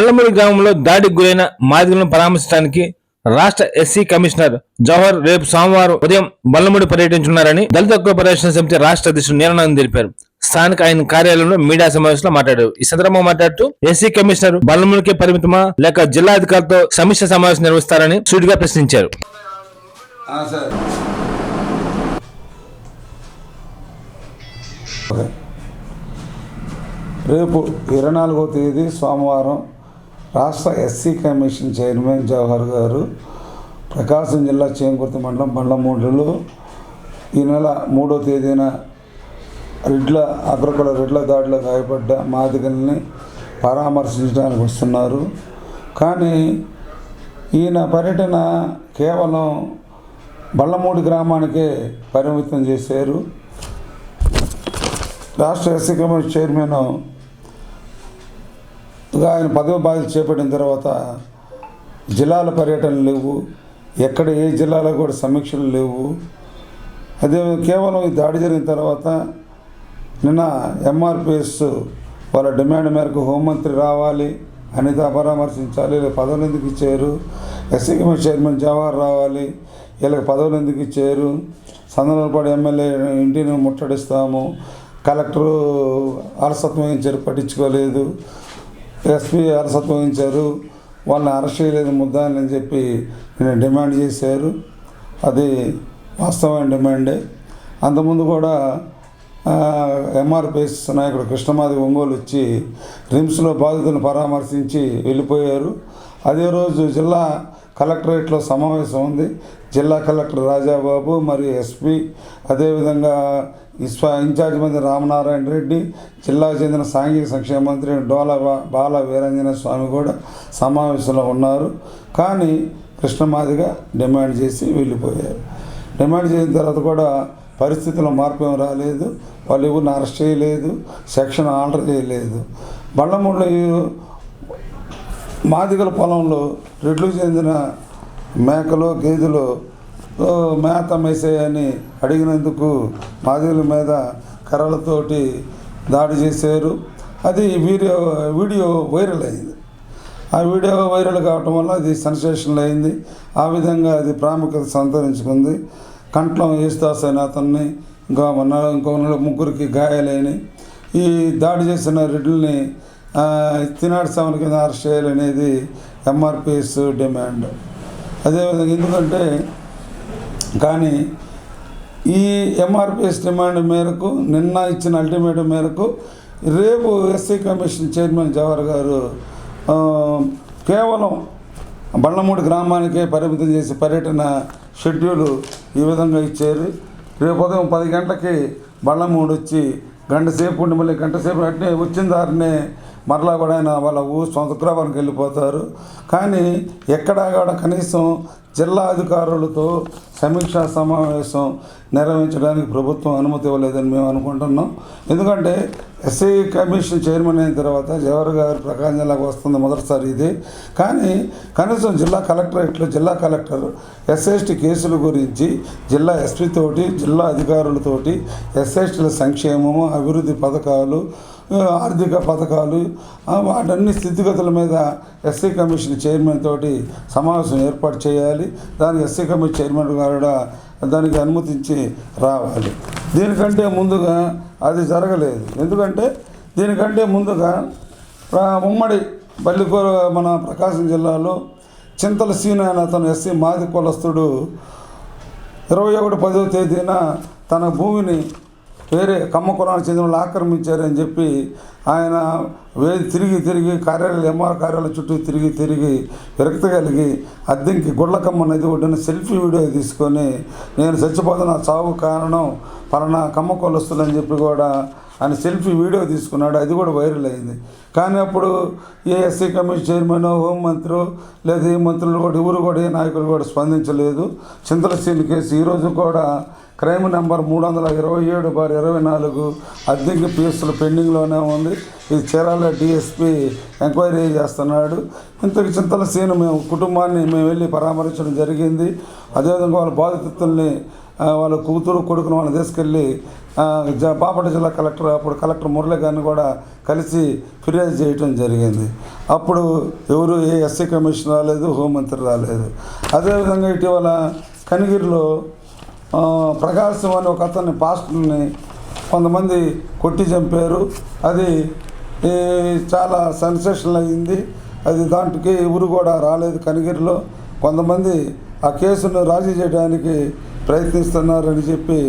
బల్లమూడి గ్రామంలో దాడికి గురైన మాదిగలను పరామర్శించడానికి రాష్ట్ర ఎస్సీ కమిషనర్ జవహర్ రేపు సోమవారం ఉదయం బల్లమూడి పర్యటించున్నారని దళిత హక్కుల పరిరక్షణ సమితి రాష్ట్ర అధ్యక్షుడు నీలనందన్ తెలిపారు. స్థానిక ఆయన కార్యాలయంలో మీడియా సమావేశంలో మాట్లాడారు. ఈ సందర్భంగా మాట్లాడుతూ ఎస్సీ కమిషనర్ బల్లమూడికే పరిమితమా లేక జిల్లా అధికారులతో సమీక్ష సమావేశం నిర్వహిస్తారని సూటిగా ప్రశ్నించారు. రేపు ఇరవై నాలుగో తేదీ సోమవారం రాష్ట్ర ఎస్సీ కమిషన్ చైర్మన్ జవహర్ గారు ప్రకాశం జిల్లా చేంకుర్తి మండలం బండ్లమూడులో ఈ నెల మూడో తేదీన రెడ్ల అగ్రకుల రెడ్ల దాడిలో గాయపడ్డ మాదిగల్ని పరామర్శించడానికి వస్తున్నారు. కానీ ఈయన పర్యటన కేవలం బల్లమూడి గ్రామానికే పరిమితం చేశారు. రాష్ట్ర ఎస్సీ కమిషన్ చైర్మన్ ఆయన పదవి బాధ్యత చేపట్టిన తర్వాత జిల్లాల పర్యటనలు లేవు. ఎక్కడ ఏ జిల్లాలో కూడా సమీక్షలు లేవు. అదే కేవలం ఈ దాడి జరిగిన తర్వాత నిన్న ఎంఆర్పిఎస్ వాళ్ళ డిమాండ్ మేరకు హోంమంత్రి రావాలి అనిత పరామర్శించాలి వీళ్ళకి పదవులు ఎందుకు ఇచ్చారు? ఎస్సీ కమిషన్ చైర్మన్ జవహర్ రావాలి వీళ్ళకి పదవులు ఎందుకు ఇచ్చారు? సందర్భపాడు ఎమ్మెల్యే ఇంటిని ముట్టడిస్తాము కలెక్టరు అలసత్వం వహించారు పట్టించుకోలేదు. ఎస్పీ అరసత్ వహించారు వాళ్ళని అరెస్ట్ చేయలేదు ముద్దాన్ని అని చెప్పి నేను డిమాండ్ చేశారు. అది వాస్తవమైన డిమాండే. అంతకుముందు కూడా ఎంఆర్పిఎస్ నాయకుడు కృష్ణమాది ఒంగోలు వచ్చి రిమ్స్లో బాధితులను పరామర్శించి వెళ్ళిపోయారు. అదే రోజు జిల్లా కలెక్టరేట్లో సమావేశం ఉంది. జిల్లా కలెక్టర్ రాజాబాబు మరియు ఎస్పీ అదేవిధంగా ఇస్వా ఇన్ఛార్జ్ మంత్రి రామనారాయణ రెడ్డి జిల్లాకు చెందిన సాంఘిక సంక్షేమ మంత్రి డోల బాల వీరంజన స్వామి కూడా సమావేశంలో ఉన్నారు. కానీ కృష్ణమాదిగా డిమాండ్ చేసి వెళ్ళిపోయారు. డిమాండ్ చేసిన తర్వాత కూడా పరిస్థితుల్లో మార్పు ఏం రాలేదు. వాళ్ళు ఎవరిని అరెస్ట్ చేయలేదు. సెక్షన్ ఆర్డర్ చేయలేదు. బండమూడిలో మాదిగల పొలంలో రెడ్లకు చెందిన మేకలు గేదెలు మేత మేసేయని అడిగినందుకు మాదిగల మీద కర్రలతోటి దాడి చేశారు. అది వీడియో వీడియో వైరల్ అయింది. ఆ వీడియో వైరల్ కావటం వల్ల అది సెన్సేషనల్ అయింది. ఆ విధంగా అది ప్రాముఖ్యత సంతరించుకుంది. కంట్లం యేసుదాస్ అయిన అతన్ని ఇంకా మొన్న ఇంకో ముగ్గురికి గాయాలైనవి ఈ దాడి చేసిన రెడ్లని తినాడు సెవెన్ కింద అరెస్ట్ చేయాలనేది ఎంఆర్పిఎస్ డిమాండ్. అదేవిధంగా ఎందుకంటే కానీ ఈ ఎంఆర్పిఎస్ డిమాండ్ మేరకు నిన్న ఇచ్చిన అల్టిమేటం మేరకు రేపు ఎస్సీ కమిషన్ చైర్మన్ జవహర్ గారు కేవలం బండమూడి గ్రామానికే పరిమితం చేసి పర్యటన షెడ్యూల్ ఈ విధంగా ఇచ్చారు. రేపు ఉదయం పది గంటలకి బండ్లమూడి వచ్చి గంట సేపు ఉండి మళ్ళీ గంట సేపు అట్నే వచ్చిన దారినే మరలా కూడా ఆయన వాళ్ళ ఊరు సొంత గ్రామానికి వెళ్ళిపోతారు. కానీ ఎక్కడా కూడా కనీసం జిల్లా అధికారులతో సమీక్షా సమావేశం నిర్వహించడానికి ప్రభుత్వం అనుమతి ఇవ్వలేదని మేము అనుకుంటున్నాం. ఎందుకంటే ఎస్ఐ కమిషన్ చైర్మన్ అయిన తర్వాత జవహర్ గారు ప్రకాశం జిల్లాకు వస్తుంది మొదటిసారి ఇది. కానీ కనీసం జిల్లా కలెక్టరేట్లో జిల్లా కలెక్టర్ ఎస్ఎస్టీ కేసుల గురించి జిల్లా ఎస్పీతోటి జిల్లా అధికారులతోటి ఎస్ఎస్టీల సంక్షేమము అభివృద్ధి పథకాలు ఆర్థిక పథకాలు వాటన్ని స్థితిగతుల మీద ఎస్సీ కమిషన్ చైర్మన్ తోటి సమావేశం ఏర్పాటు చేయాలి. దానికి ఎస్సీ కమిషన్ చైర్మన్ గారు కూడా దానికి అనుమతించి రావాలి. దీనికంటే ముందుగా అది జరగలేదు. ఎందుకంటే దీనికంటే ముందుగా ఉమ్మడి బల్లికూర మన ప్రకాశం జిల్లాలో చింతల సీన అనే అతను ఎస్సీ మాది కులస్తుడు ఇరవై ఒకటి పదో తేదీన తన భూమిని వేరే కమ్మ కులానికి చెందిన వాళ్ళు ఆక్రమించారని చెప్పి ఆయన వే తిరిగి తిరిగి కార్యాలయాలు ఎంఆర్ కార్యాలయం చుట్టూ తిరిగి తిరిగి విరక్తి కలిగి అద్దెంకి గుళ్ళకమ్మ నది ఒడ్డున సెల్ఫీ వీడియో తీసుకొని నేను చచ్చిపోతున్న చావు కారణం పలానా కమ్మ కొలుస్తుందని చెప్పి కూడా ఆయన సెల్ఫీ వీడియో తీసుకున్నాడు. అది కూడా వైరల్ అయింది. కానీ అప్పుడు ఏఎస్సీ కమిషన్ చైర్మన్ హోంమంత్రి లేదా ఈ మంత్రులు కూడా ఎవరు కూడా ఏ నాయకులు కూడా స్పందించలేదు. చింతల సీన్ కేసు ఈరోజు కూడా క్రైమ్ నెంబర్ మూడు వందల ఇరవై ఏడు బార్ ఇరవై నాలుగు. అద్దెకి పిఎస్లు పెండింగ్లోనే ఉంది. ఇది చీరాల డిఎస్పి ఎంక్వైరీ చేస్తున్నాడు. ఇంతకు చింతల సీన్ మేము కుటుంబాన్ని మేము వెళ్ళి పరామర్శించడం జరిగింది. అదేవిధంగా వాళ్ళ బాధితుల్ని వాళ్ళ కూతురు కొడుకును వాళ్ళని తీసుకెళ్ళి బాపట జ- జిల్లా కలెక్టర్ అప్పుడు కలెక్టర్ మురళి గారిని కూడా కలిసి ఫిర్యాదు చేయటం జరిగింది. అప్పుడు ఎవరు ఏ ఎస్సీ కమిషన్ రాలేదు హోంమంత్రి రాలేదు. అదేవిధంగా ఇటీవల కనిగిరిలో ప్రకాశం అని ఒక అతన్ని పాస్టర్ని కొంతమంది కొట్టి చంపారు. అది చాలా సెన్సేషన్ అయింది అది దాంట్కి ఎవరు కూడా రాలేదు కనిగిరిలో. కొంతమంది ఆ కేసును రాజీ చేయడానికి ప్రయత్నిస్తున్నారని చెప్పి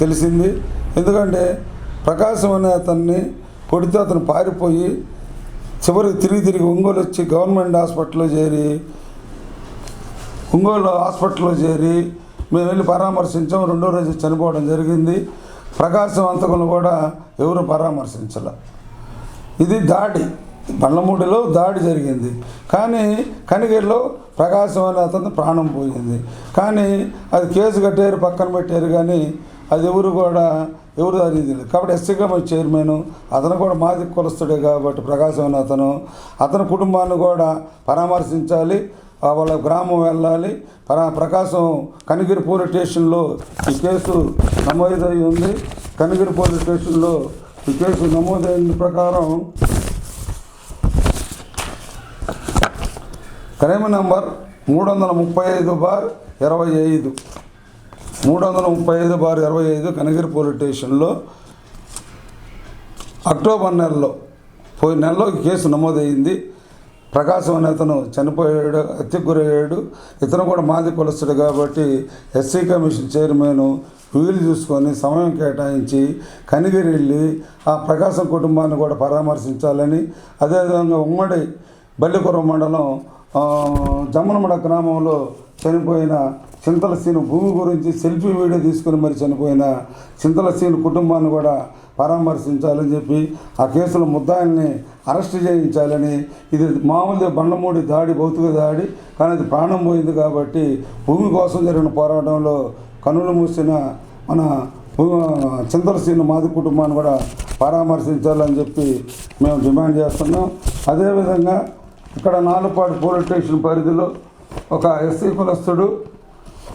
తెలిసింది. ఎందుకంటే ప్రకాశం అనే అతన్ని కొడితే అతను పారిపోయి చివరికి తిరిగి తిరిగి ఒంగోలు వచ్చి గవర్నమెంట్ హాస్పిటల్లో చేరి ఒంగోలు హాస్పిటల్లో చేరి మేము వెళ్ళి పరామర్శించాం రెండో రోజు చనిపోవడం జరిగింది. ప్రకాశంవంతకును కూడా ఎవరు పరామర్శించాల. ఇది దాడి బండ్లమూడిలో దాడి జరిగింది. కానీ కనిగిరిలో ప్రకాశం అనే అతను ప్రాణం పోయింది. కానీ అది కేసు కట్టారు పక్కన పెట్టారు కానీ అది ఎవరు కూడా ఎవరు అది కాబట్టి ఎస్సీ కమిటీ చైర్మన్ అతను కూడా మాది కులస్తుడే కాబట్టి ప్రకాశం అనే అతను అతని కుటుంబాన్ని కూడా పరామర్శించాలి. వాళ్ళ గ్రామం వెళ్ళాలి. ప్రకాశం కనిగిరి పోలీస్ స్టేషన్లో ఈ కేసు నమోదై ఉంది. కనిగిరి పోలీస్ స్టేషన్లో ఈ కేసు నమోదైన ప్రకారం క్రైమ్ నంబర్ మూడు వందల ముప్పై ఐదు బార్ ఇరవై ఐదు. మూడు వందల ముప్పై ఐదు బార్ ఇరవై ఐదు కనగిరి పోలీస్ స్టేషన్లో అక్టోబర్ నెలలో పోయిన నెలలో కేసు నమోదైంది. ప్రకాశం అనే అతను చనిపోయాడు హత్యకు గురయ్యాడు. ఇతను కూడా మాది కులస్తుడు కాబట్టి ఎస్సీ కమిషన్ చైర్మన్ వీలు చూసుకొని సమయం కేటాయించి కనిగిరి వెళ్ళి ఆ ప్రకాశం కుటుంబాన్ని కూడా పరామర్శించాలని అదేవిధంగా ఉమ్మడి బల్లిపురం మండలం జమ్మనమడ గ్రామంలో చనిపోయిన చింతల సీను భూమి గురించి సెల్ఫీ వీడియో తీసుకుని మరి చనిపోయిన చింతల సీను కుటుంబాన్ని కూడా పరామర్శించాలని చెప్పి ఆ కేసులో ముద్దాయిల్ని అరెస్ట్ చేయించాలని ఇది మామూలుగా బండమూడి దాడి భౌతిక దాడి కానీ అది ప్రాణం పోయింది కాబట్టి భూమి కోసం జరిగిన పోరాటంలో కనులు మూసిన మన భూ- చింతల సీను మాది కుటుంబాన్ని కూడా పరామర్శించాలని చెప్పి మేము డిమాండ్ చేస్తున్నాం. అదేవిధంగా ఇక్కడ నాలుపాడు పోలీస్ స్టేషన్ పరిధిలో ఒక ఎస్సీ కులస్తుడు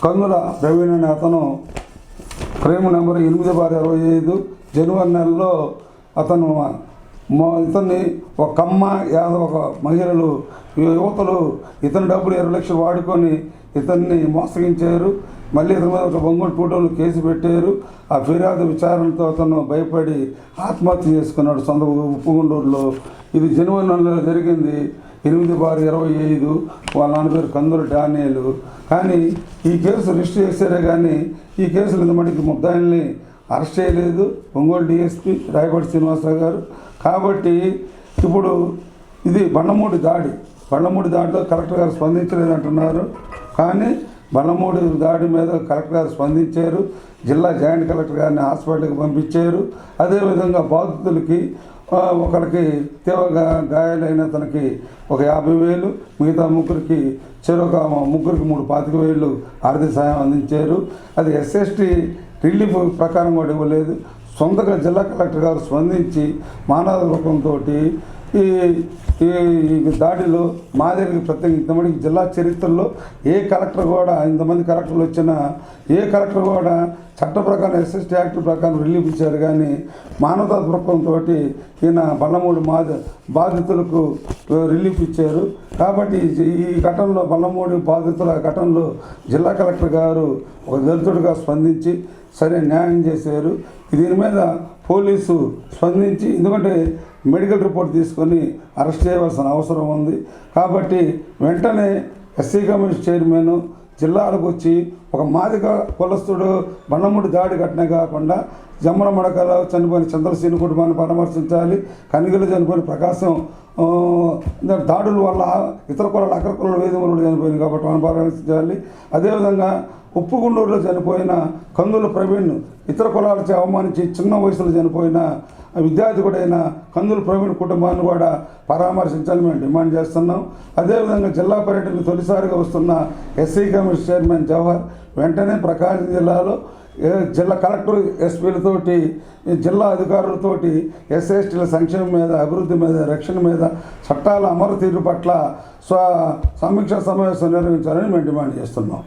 కందుల ప్రవీణ్ అనే అతను ప్రేమ నెంబర్ ఎనిమిది బార్ ఇరవై ఐదు జనవరి నెలలో అతను ఇతన్ని ఒక కమ్మ యాదవ ఒక మహిళలు యువతలు ఇతని డబ్బులు ఇరవై లక్షలు వాడుకొని ఇతన్ని మోసగించారు. మళ్ళీ ఇతని మీద ఒక బొంగుడు ఫోటోలు కేసు పెట్టారు. ఆ ఫిర్యాదు విచారణతో అతను భయపడి ఆత్మహత్య చేసుకున్నాడు సొంత ఉప్పుగుండూరులో ఇది జనవరి నెలలో జరిగింది. ఎనిమిది బారు ఇరవై ఐదు. వాళ్ళ నాన్న పేరు కందుల డానియలు. కానీ ఈ కేసు రిజిస్టర్ చేశారే కానీ ఈ కేసులు ఇంతమటికి ముద్దాయిల్ని అరెస్ట్ చేయలేదు. ఒంగోలు డిఎస్పి రాయపాటి శ్రీనివాసరావు గారు. కాబట్టి ఇప్పుడు ఇది బండమూడి దాడి. బండమూడి దాడితో కలెక్టర్ గారు స్పందించలేదంటున్నారు కానీ బండమూడి దాడి మీద కలెక్టర్ గారు స్పందించారు. జిల్లా జాయింట్ కలెక్టర్ గారిని హాస్పిటల్కి పంపించారు. అదేవిధంగా బాధితులకి ఒకరికి తీవ్రంగా గాయాలైన తనకి ఒక యాభై వేలు మిగతా ముగ్గురికి చెరొక ముగ్గురికి మూడు పాతిక వేలు ఆర్థిక సాయం అందించారు. అది ఎస్ఎస్టీ రిలీఫ్ ప్రకారం కూడా ఇవ్వలేదు. సొంతగా జిల్లా కలెక్టర్ గారు స్పందించి మానవ రూపంతో ఈ ఈ దాడిలో మాదిరికి ప్రత్యేక ఇంతమందికి జిల్లా చరిత్రలో ఏ కలెక్టర్ కూడా ఇంతమంది కలెక్టర్లు వచ్చినా ఏ కలెక్టర్ కూడా చట్ట ప్రకారం ఎస్ఎస్టీ యాక్ట్ ప్రకారం రిలీఫ్ ఇచ్చారు. కానీ మానవతా దృక్పథంతో ఈయన బల్లమూడి మాద బాధితులకు రిలీఫ్ ఇచ్చారు. కాబట్టి ఈ- ఈ ఘటనలో బల్లమూడి బాధితుల ఘటనలో జిల్లా కలెక్టర్ గారు ఒక దళితుడిగా స్పందించి సరే న్యాయం చేశారు. దీని మీద పోలీసు స్పందించి ఎందుకంటే మెడికల్ రిపోర్ట్ తీసుకొని అరెస్ట్ చేయవలసిన అవసరం ఉంది. కాబట్టి వెంటనే ఎస్సీ కమిషన్ చైర్మన్ జిల్లాలకు వచ్చి ఒక మాదిక కులస్తుడు బండముడి దాడి ఘటన కాకుండా జమ్మల మడకలో చనిపోయిన చంద్రసేని కుటుంబాన్ని పరామర్శించాలి కనిగిలు చనిపోయిన ప్రకాశం దాడుల వల్ల ఇతర కులాలు అగ్ర కులాల వేదికలు చనిపోయింది కాబట్టి మనం పరామర్శించాలి. అదేవిధంగా ఉప్పుగుండూరులో చనిపోయిన కందుల ప్రవీణ్ ఇతర కులాలచే అవమానించి చిన్న వయసులో చనిపోయిన విద్యార్థికుడైన కందుల ప్రవీణ్ కుటుంబాన్ని కూడా పరామర్శించాలని మేము డిమాండ్ చేస్తున్నాం. అదేవిధంగా జిల్లా పర్యటనకు తొలిసారిగా వస్తున్న ఎస్సీ కమిషన్ చైర్మన్ జవహర్ వెంటనే ప్రకాశం జిల్లాలో జిల్లా కలెక్టర్ ఎస్పీలతోటి జిల్లా అధికారులతోటి ఎస్ఎస్టీల సంక్షేమం మీద అభివృద్ధి మీద రక్షణ మీద చట్టాల అమరు తీరు పట్ల స్వ సమీక్షా సమావేశం నిర్వహించాలని మేము డిమాండ్ చేస్తున్నాం.